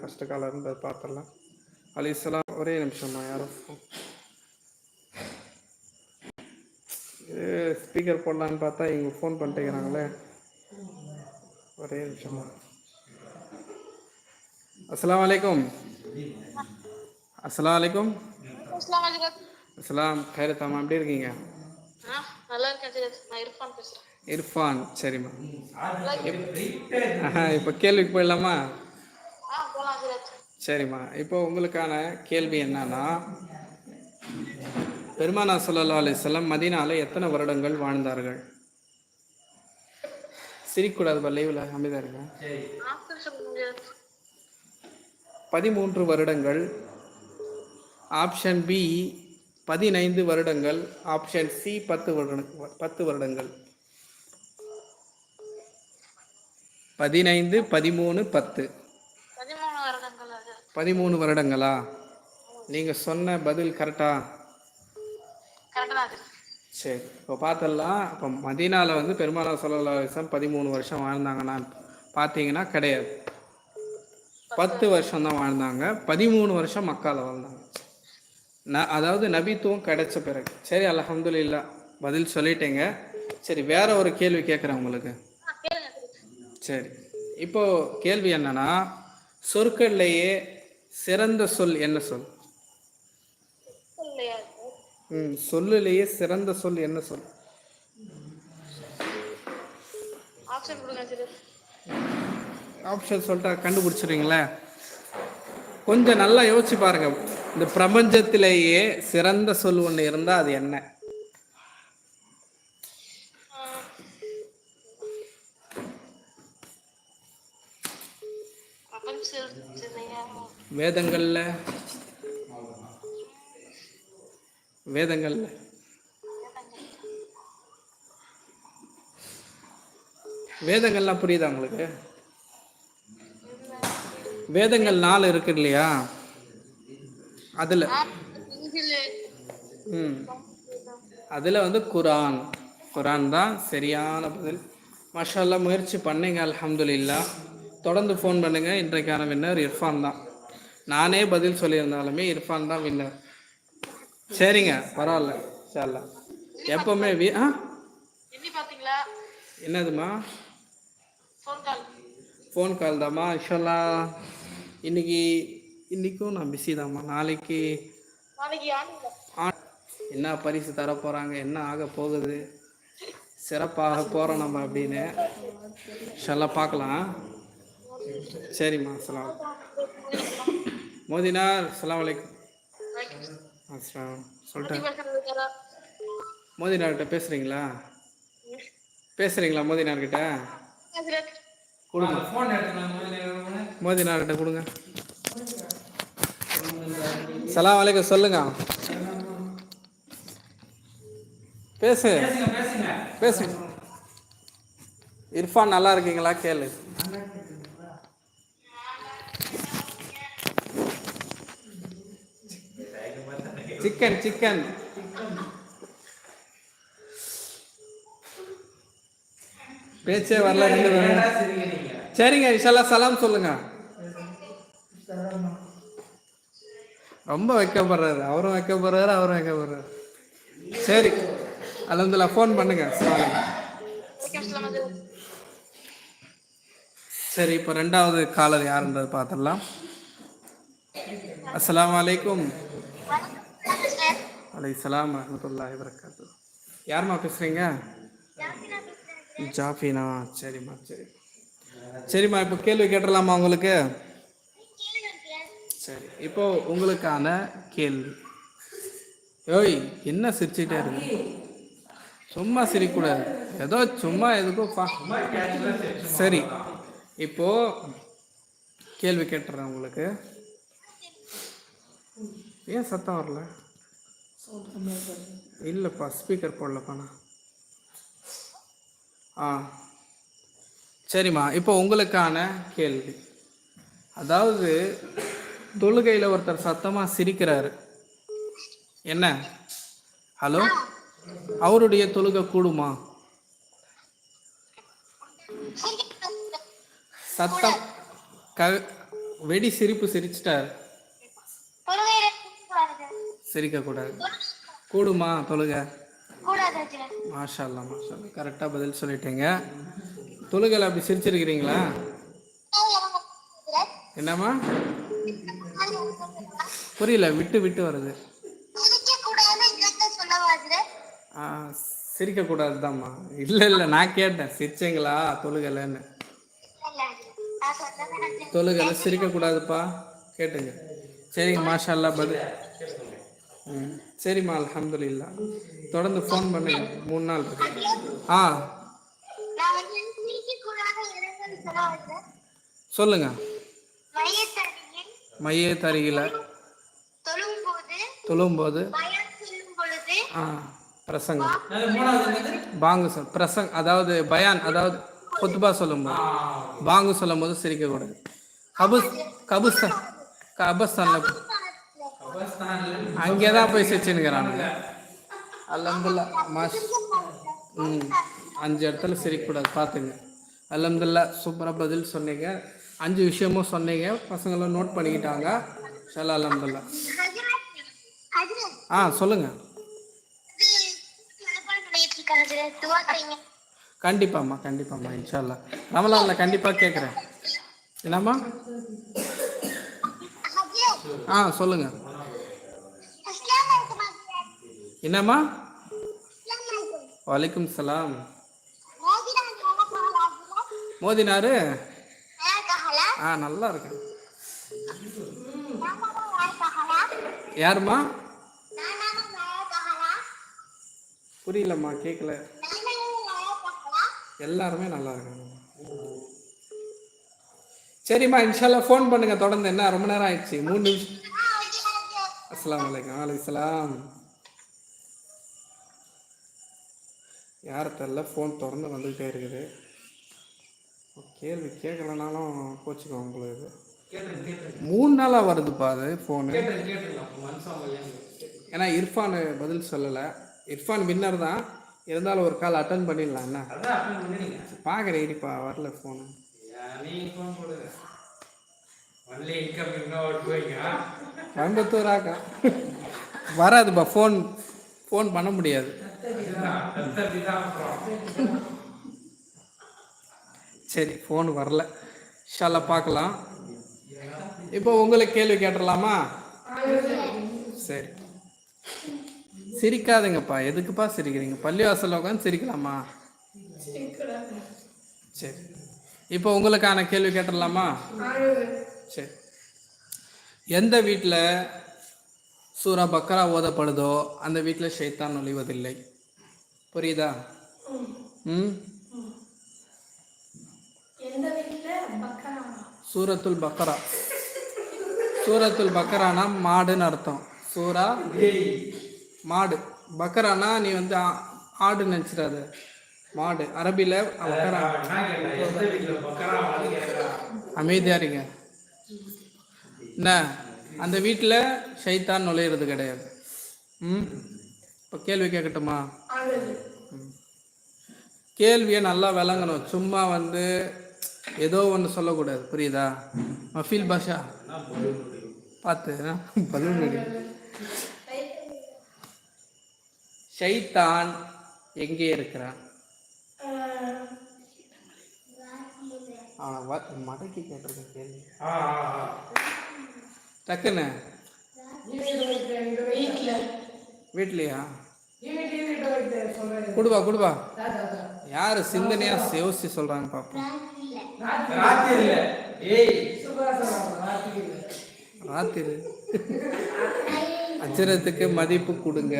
First collar இருந்தது பார்த்துடலாம். அலிஸ்லாம் ஒரே நிமிஷம்மா யாரும் ஸ்பீக்கர் போடலான்னு பார்த்தா இவங்க ஃபோன் பண்ணிட்டேங்கிறாங்களே ஒரே நிமிஷமா அஸ்ஸலாமு அலைக்கும். அஸ்லாம் ஹஜரத் அஸ்லாம் கைரத்தாமா எப்படி இருக்கீங்க? இர்ஃபான் சரிம்மா. இப்போ கேள்விக்கு போயிடலாமா? சரிம்மா. இப்போ உங்களுக்கான கேள்வி என்னன்னா பெருமானா ஸல்லல்லாஹு அலைஹி வஸல்லம் மதீனால எத்தனை வருடங்கள் வாழ்ந்தார்கள்? சிரிக்கக்கூடாது லைவில் அமைதியா இருங்க. பதிமூன்று வருடங்கள். ஆப்ஷன் பி பதினைந்து வருடங்கள். ஆப்ஷன் சி பத்து வருட பத்து வருடங்கள். பதினைந்து பதிமூணு பத்து. பதிமூணு வருடங்களா? நீங்கள் சொன்ன பதில் கரெக்டா சரி இப்போ பார்த்தலாம் இப்போ மதீனாவில் வந்து பெருமாள் சல்லா அலிஸ்லாம் பதிமூணு வருஷம் வாழ்ந்தாங்கன்னா பார்த்தீங்கன்னா கிடையாது. பத்து வருஷம் தான் வாழ்ந்தாங்க. பதிமூணு வருஷம் மக்கால வாழ்ந்தாங்க. ந அதாவது நபித்துவம் கிடைச்ச பிறகு. சரி அல்ஹம்துலில்லா பதில் சொல்லிட்டேங்க. சரி வேற ஒரு கேள்வி கேட்குறேன் உங்களுக்கு. சரி இப்போ கேள்வி என்னன்னா சொற்கள்லேயே சிறந்த சொல் என்ன சொல்? ம் சொல்லுலேயே சிறந்த சொல் என்ன சொல்? ஆப்ஷன் சொல்லிட்டா கண்டுபிடிச்சிடுறீங்களே கொஞ்சம் நல்லா யோசிச்சு பாருங்க. இந்த பிரபஞ்சத்திலேயே சிறந்த சொல் ஒன்று இருந்தால் அது என்ன? வேதங்களில்? வேதங்களில். வேதங்கள்லாம் புரியுதா உங்களுக்கு? வேதங்கள் நாலு இருக்கு இல்லையா? அதில். ம். அதில் வந்து குரான். குரான் தான் சரியான பதில். மஷாலா முயற்சி பண்ணீங்க அலமதுல்லா தொடர்ந்து ஃபோன் பண்ணுங்கள் இன்றைக்கான வின்னர் இர்ஃபான் தான். நானே பதில் சொல்லியிருந்தாலுமே இர்ஃபான் தான் வின்னர் சரிங்க பரவாயில்ல இன்ஷால்லா எப்பவுமே வி ஆ? என்னதுமா? ஃபோன் கால் தாம்மா இன்ஷால்லா. இன்னைக்கு இன்னைக்கும் நான் பிஸி தாம்மா. நாளைக்கு என்ன பரிசு தர போறாங்க என்ன ஆக போகுது? சிறப்பாக போறோம் நம்ம அப்படின்னு. ஷல்லா பார்க்கலாம். சரிம்மா அஸ்லாம் மோதினார் அஸ்லாம் வலைக்கம். அஸ்லாம் சொல்லிட்டேன் மோதினார்கிட்ட பேசுறீங்களா? பேசுறீங்களா மோதினார்கிட்ட? கொடுங்க. மோதினார்கிட்ட கொடுங்க. சலாம் வலைக்கம் சொல்லுங்க. பேசு. பேசுங்க. இர்ஃபான் நல்லா இருக்கீங்களா? கேளு. சிக்கன் சிக்கன் பேச்சே வரல. சரிங்க இன்ஷால்லா சலாம் சொல்லுங்க. ரொம்ப வைக்கப்படுறாரு. அவரும் வைக்கப்படுறாரு அவரும் வைக்கப்படுறாரு. சரி அலமதுல்லா ஃபோன் பண்ணுங்க. வலைக்கம் சரி இப்போ ரெண்டாவது காலர் யாருன்றது பார்த்துடலாம். அஸ்ஸலாமு அலைக்கும். அலைசலாம் வரமத்துல்லாஹி வரகாத்து யாரும்மா பேசுகிறீங்க ஜாஃபினா. சரிம்மா சரி. சரிம்மா இப்போ கேள்வி கேட்டுடலாமா உங்களுக்கு? சரி இப்போ உங்களுக்கான கேள்வி. ஓய் என்ன சிரிச்சுட்டே இருக்கு? சும்மா சிரிக்கூடாது ஏதோ சும்மா எதுக்கோ சரி இப்போ கேள்வி கேட்டுறேன் உங்களுக்கு. ஏன் சத்தம் வரல? இல்லைப்பா ஸ்பீக்கர் போடலப்பாண்ணா ஆ. சரிம்மா இப்போ உங்களுக்கான கேள்வி. அதாவது தொழுகையில் ஒருத்தர் சத்தமாக சிரிக்கிறாரு. என்ன? ஹலோ? அவருடைய தொழுகை கூடுமா? சத்தம் க வெடி சிரிப்பு சிரிச்சிட்டார். சிரிக்கக்கூடாது. கூடுமா தொழுக? கூடாது ஹஜ்ரத் மாஷா அல்லா மாஷா அல்லா கரெக்டாக பதில் சொல்லிட்டீங்க. தொழுகையில் அப்படி சிரிச்சிருக்கிறீங்களா? என்னம்மா? புரியல விட்டு விட்டு வருது. ஆ, சிரிக்கக்கூடாதுதாம்மா. இல்லை இல்லை நான் கேட்டேன். சிரிச்சீங்களா தொழுகலைன்னு தொழுகலை சிரிக்கக்கூடாதுப்பா. கேட்டுங்க. சரிங்க மாஷா அல்லா பதில். ம் சரிம்மா அலமதுல்லா தொடர்ந்து ஃபோன் பண்ணுங்க. மூணு நாள் இருக்கு. ஆ. சொல்லுங்க. மைய தருகில தொழும்போது ஆ பிரசங்கம். பாங்கு சொல் பிரசங் அதாவது பயான் அதாவது குத்துபா சொல்லும்போது. பாங்கு சொல்லும்போது சிரிக்கக்கூடாது. கபுஸ் கபுஸ்தான் கபஸ்தான்ல அங்கே தான் போய் சிரிச்சுன்னுக்கிறானுங்க. அல்ஹம்துல்லா மாஸ் ம் அஞ்சு இடத்துல சிரிக்கக்கூடாது பார்த்துங்க. அல்ஹம்துல்லா சூப்பராக பதில் சொன்னீங்க. அஞ்சு விஷயமும் சொன்னீங்க. பசங்களும் நோட் பண்ணிக்கிட்டாங்க. ஷலா அல்ஹம்துல்லா ஆ சொல்லுங்க. கண்டிப்பாம்மா கண்டிப்பாம்மா இன்ஷால்லா. ரமலான்ல கண்டிப்பாக கேட்குறேன் என்னம்மா? ஆ சொல்லுங்கள் என்னம்மா? வலைக்கும் சலாம் மோதினாரு? ஆ நல்லா இருக்கேன் யாரும்மா? புரியலம்மா கேட்கல எல்லாருமே நல்லா இருக்காங்க சரிம்மா இன்ஷால்லா ஃபோன் பண்ணுங்க தொடர்ந்து. என்ன ரொம்ப நேரம் ஆயிடுச்சு. மூணு நிமிஷம். அஸ்ஸலாமு அலைக்கும். வலைக்கம் யாரை தெரில ஃபோன் திறந்து வந்துக்கிட்டே இருக்குது. கேள்வி கேட்கலனாலும் போச்சுக்கோ உங்களுக்கு. மூணு நாளாக வருதுப்பா அது ஃபோனு ஏன்னா இர்ஃபான் பதில் சொல்லலை. இர்ஃபான் வின்னர் தான். இருந்தாலும் ஒரு கால் அட்டன் பண்ணிடலாம் என்ன? பார்க்குறேன் இருப்பா வரல ஃபோனு கோயம்புத்தூராக்கா. வராதுப்பா ஃபோன் ஃபோன் பண்ண முடியாது. சரி ஃபோன் வரல. ஷால பார்க்கலாம். இப்போ உங்களுக்கு கேள்வி கேட்டுடலாமா? சரி. சிரிக்காதுங்கப்பா. எதுக்குப்பா சிரிக்கிறீங்க? பள்ளிவாசல்ல உட்காந்து சிரிக்கலாமா? சரி. இப்போ உங்களுக்கான கேள்வி கேட்டுடலாமா? சரி. எந்த வீட்டில் சூரா பக்கரா ஓதப்படுதோ அந்த வீட்டில் ஷைத்தான் நுழைவதில்லை. புரியுதா? ம்? சூரத்துல் பக்கரா. சூரத்துல் பக்கரானா மாடுன்னு அர்த்தம். சூரா மாடு. பக்கரானா நீ வந்து ஆ- ஆடு நினச்சிடாத. மாடு. அரபியில் பக்கரா. அமைதியா இருங்க. என்ன? அந்த வீட்டில் ஷைத்தான் நுழையிறது கிடையாது. ம்? இப்போ கேள்வி கேட்கட்டுமா ம். கேள்வியை நல்லா விளங்கணும். சும்மா வந்து ஏதோ ஒன்று சொல்லக்கூடாது. புரியுதா? மஃபீல் பாஷா. பார்த்து பலூன் ஷைத்தான் எங்கே இருக்கிறான்? மடக்கி கேட்டிருக்கேன் கேள்வி. டக்குன்னு. வீட்லையா? குடுவா குடுவா யாரு சிந்தனையா யோசிச்சு சொல்றாங்க பாப்போம். ராத்திரி. அச்சரத்துக்கு மதிப்பு கொடுங்க.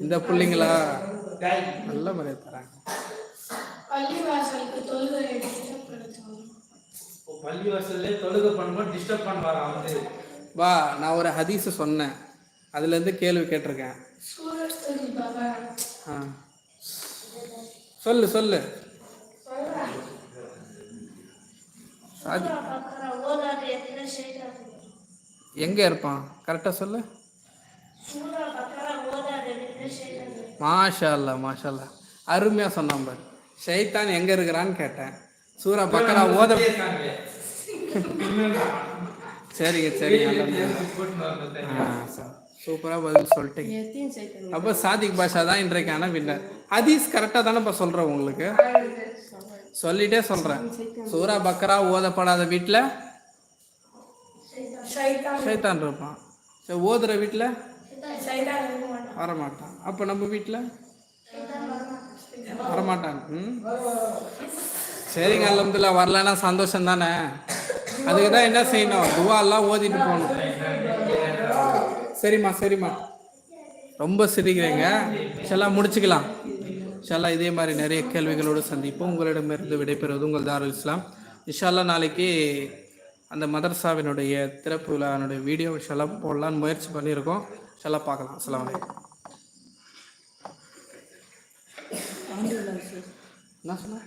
இந்த பிள்ளைங்களா? நல்ல மரியாதை தராங்க. வா நான் ஒரு ஹதீஸை சொன்னேன். அதுலேருந்து கேள்வி கேட்டிருக்கேன். சொல்லு சொல்லு. எங்கே இருப்பான்? கரெக்டாக சொல்லு. மாஷா அல்லா மாஷா அல்லா அருமையாக சொன்னான் பாரு. ஷைத்தான் எங்கே இருக்கிறான்னு கேட்டேன். சூரா பக்கரா ஓத சரிங்க சரிங்க. சூப்பராக பதில் சொல்லிட்டீங்க. அப்போ சாதிக் பாஷா தான் இன்றைக்கான வின்னர் ஹதீஸ் கரெக்டாக தானேப்பா சொல்கிறேன் உங்களுக்கு? சொல்லிட்டே சொல்கிறேன் சூரா பக்ரா ஓதப்படாத வீட்டில் சைத்தான். இருப்பான். சரி ஓதுற வீட்டில் வரமாட்டான். அப்போ நம்ம வீட்டில் வரமாட்டான். ம்? சரிங்க அலமதுல்லா வரலன்னா சந்தோஷம் தானே அதுக்கு தான் என்ன செய்யணும்? துவாலாம் ஓதிட்டு போகணும். சரிம்மா சரிம்மா. ரொம்ப சிரிக்கிறீங்க. ஷெல்லாம் முடிச்சுக்கலாம். ஷெல்லாம் இதே மாதிரி நிறைய கேள்விகளோடு சந்திப்போம். உங்களிடமிருந்து விடைபெறுவது உங்கள் தாருல் இஸ்லாம். இன்ஷால்லா நாளைக்கு அந்த மதர்சாவினுடைய திறப்பு விழாவினுடைய வீடியோ ஷெல்லாம் போடலான்னு முயற்சி பண்ணியிருக்கோம். ஷெல்லாம் பார்க்கலாம். அஸ்ஸலாமு அலைக்கும். என்ன சொன்ன